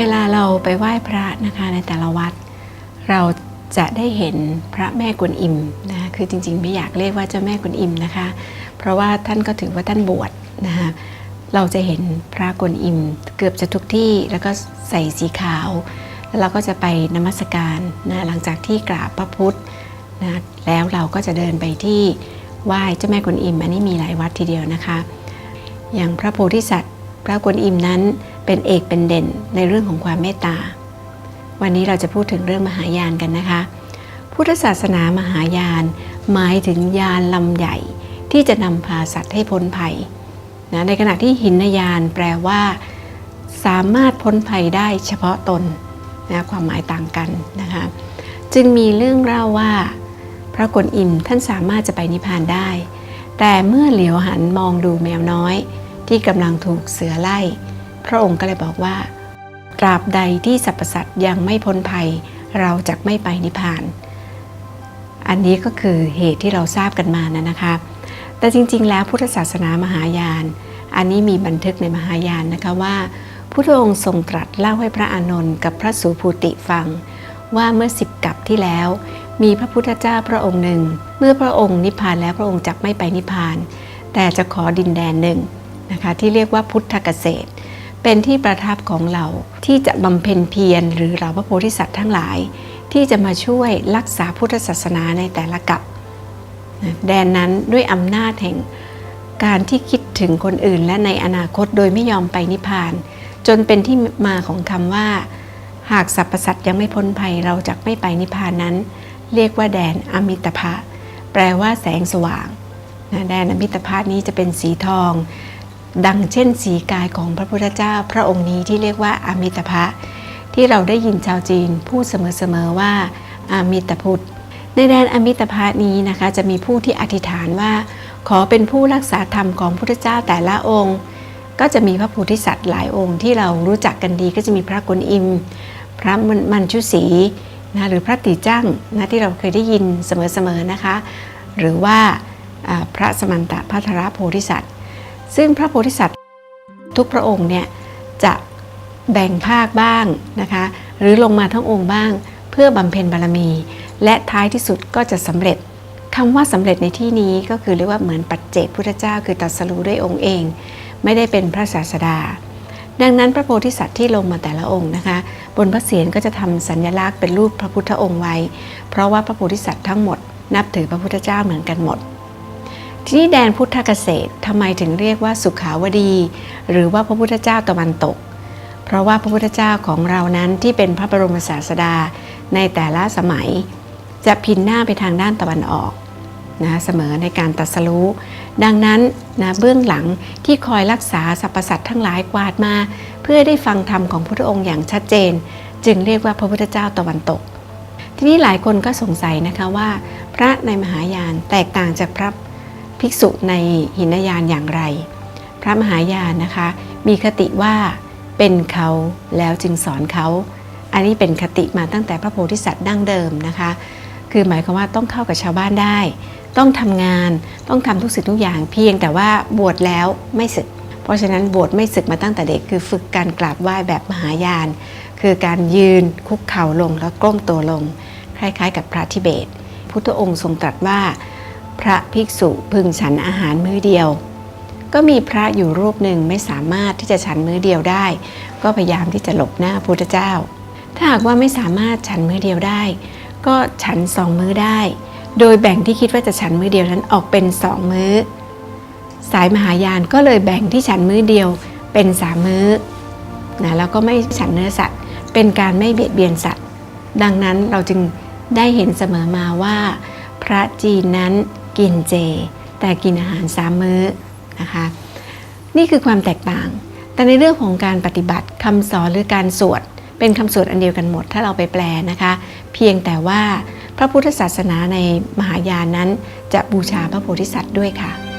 เวลาเราไปไหว้พระนะคะในแต่ละวัด เราจะได้เห็นพระแม่กวนอิมนะคะคือจริงๆ ไม่อยากเรียกว่าเจ้าแม่กวนอิมนะคะ เพราะว่าท่านก็ถือว่าท่านบวชนะคะเราจะเห็นพระกวนอิมเกือบจะทุกที่แล้วก็ใส่สีขาว แล้วเราก็จะไปนมัสการนะหลังจากที่กราบพระพุทธนะแล้วเราก็จะเดินไปที่ไหว้เจ้าแม่กวนอิมอันนี้มีหลายวัดทีเดียวนะคะ อย่างพระโพธิสัตว์ พระกวนอิมนั้น เป็นเอกเป็นเด่นในเรื่องของความเมตตา วันนี้เราจะพูดถึงเรื่องมหายานกันนะคะ พุทธศาสนามหายาน หมายถึงยานลำใหญ่ที่จะนำพาสัตว์ให้พ้นภัยนะในขณะที่หินยานแปลว่า สามารถพ้นภัยได้เฉพาะตนนะความหมายต่างกันนะคะจึงมีเรื่องเล่าว่า พระกวนอิมท่านสามารถจะไปนิพพานได้ แต่เมื่อเหลียวหันมองดูแมวน้อย ที่กำลังถูกเสือไล่ พระองค์ก็เลยบอกว่า ตราบใดที่สรรพสัตว์ยังไม่พ้นภัย เราจะไม่ไปนิพพาน อันนี้ก็คือเหตุที่เราทราบกันมานะนะคะ แต่จริง ๆ แล้วพุทธศาสนามหายาน อันนี้มีบันทึกในมหายานนะคะว่าพุทธองค์ทรงตรัสเล่าให้พระอานนท์กับพระสูภูติฟัง ว่าเมื่อสิบกับที่แล้ว มีพระพุทธเจ้าพระองค์หนึ่ง เมื่อพระองค์นิพพานแล้วพระองค์จักไม่ไปนิพพาน แต่จะขอดินแดนหนึ่งนะคะที่เรียกว่าพุทธเกษตร เป็นที่ประทับของเราที่จะบำเพ็ญเพียรหรือเราพระโพธิสัตว์ทั้งหลาย ที่จะมาช่วยรักษาพุทธศาสนาในแต่ละกับแดนนั้นด้วยอำนาจแห่งการที่คิดถึงคนอื่น และในอนาคตโดยไม่ยอมไปนิพพาน จนเป็นที่มาของคำว่า หากสรรพสัตว์ยังไม่พ้นภัยเราจะไม่ไปนิพพานนั้น เรียกว่าแดนอมิตภะแปลว่าแสงสว่างนะแดนอมิตภะนี้จะเป็นสีทอง ดังเช่นสีกายของพระพุทธเจ้าพระองค์นี้ที่เรียกว่าอมิตภะที่เราได้ยินชาวจีนพูดเสมอๆว่าอามิตพุทธในแดนอมิตภะนี้นะคะ จะมีผู้ที่อธิษฐานว่า ขอเป็นผู้รักษาธรรมของพุทธเจ้าแต่ละองค์ ก็จะมีพระโพธิสัตว์หลายองค์ที่เรารู้จักกันดีก็จะมีพระกวนอิม พระมัญชุศรีนะหรือพระติจั่งนะที่เราเคยได้ยินเสมอๆนะคะ หรือว่าอ่าพระสมันตะพัทรโพธิสัตว์ ซึ่งพระโพธิสัตว์ทุกพระองค์เนี่ยจะแบ่งภาคบ้างนะคะ หรือลงมาทั้งองค์บ้าง เพื่อบำเพ็ญบารมี และท้ายที่สุดก็จะสำเร็จคำว่าสำเร็จในที่นี้ก็คือเรียกว่าเหมือนปัจเจกพุทธเจ้าคือตรัสรู้ด้วยองค์เอง ไม่ได้เป็นพระศาสดา ดังนั้นพระโพธิสัตว์ที่ลงมาแต่ละองค์นะคะ บนพระเศียรก็จะทำสัญลักษณ์เป็นรูปพระพุทธองค์ไว้ เพราะว่าพระโพธิสัตว์ทั้งหมด นับถือพระพุทธเจ้าเหมือนกันหมด ที่นี่แดนพุทธเกษตรทำไมถึงเรียกว่าสุขาวดี หรือว่าพระพุทธเจ้าตะวันตก เพราะว่าพระพุทธเจ้าของเรานั้นที่เป็นพระบรมศาสดาในแต่ละสมัย จะพินหน้าไปทางด้านตะวันออกนะเสมอในการตรัสรู้ดังนั้นนะเบื้องหลังที่คอยรักษาสรรพสัตว์ทั้งหลายกวาดมา เพื่อได้ฟังธรรมของพระองค์อย่างชัดเจน จึงเรียกว่าพระพุทธเจ้าตะวันตก ทีนี้หลายคนก็สงสัยนะคะว่า พระในมหายานแตกต่างจากพระ ภิกษุในหินยานอย่างไร พระมหายานนะคะ มีคติว่าเป็นเขาแล้วจึงสอนเขา อันนี้เป็นคติมาตั้งแต่พระโพธิสัตว์ดั้งเดิมนะคะ คือหมายความว่าต้องเข้ากับชาวบ้านได้ ต้องทำงานต้องทำทุกสิ่งทุกอย่างเพียงแต่ว่าบวชแล้วไม่ศึก เพราะฉะนั้นบวชไม่ศึกมาตั้งแต่เด็กคือฝึกการกราบไหว้แบบมหายาน คือการยืนคุกเข่าลงแล้วก้มตัวลง คล้ายๆ กับพระทิเบต พุทธองค์ทรงตรัสว่า พระภิกษุพึงฉันอาหารมื้อเดียว ก็มีพระอยู่รูปหนึ่งไม่สามารถที่จะฉันมื้อเดียวได้ ก็พยายามที่จะหลบหน้าพุทธเจ้า ถ้าหากว่าไม่สามารถฉันมื้อเดียวได้ ก็ฉันสองมื้อได้ โดยแบ่งที่คิดว่าจะฉันมื้อเดียวนั้นออกเป็นสองมื้อ สายมหายานก็เลยแบ่งที่ฉันมื้อเดียวเป็นสามมื้อนะแล้วก็ไม่ฉันเนื้อสัตว์ เป็นการไม่เบียดเบียนสัตว์ ดังนั้นเราจึงได้เห็นเสมอมาว่า พระจีนนั้น กินเจ แต่กินอาหารสามมื้อนะคะนี่คือความแตกต่าง แต่ในเรื่องของการปฏิบัติคำสอนหรือการสวด เป็นคำสวดอันเดียวกันหมด ถ้าเราไปแปลนะคะ เพียงแต่ว่าพระพุทธศาสนาในมหายานนั้น จะบูชาพระโพธิสัตว์ด้วยค่ะ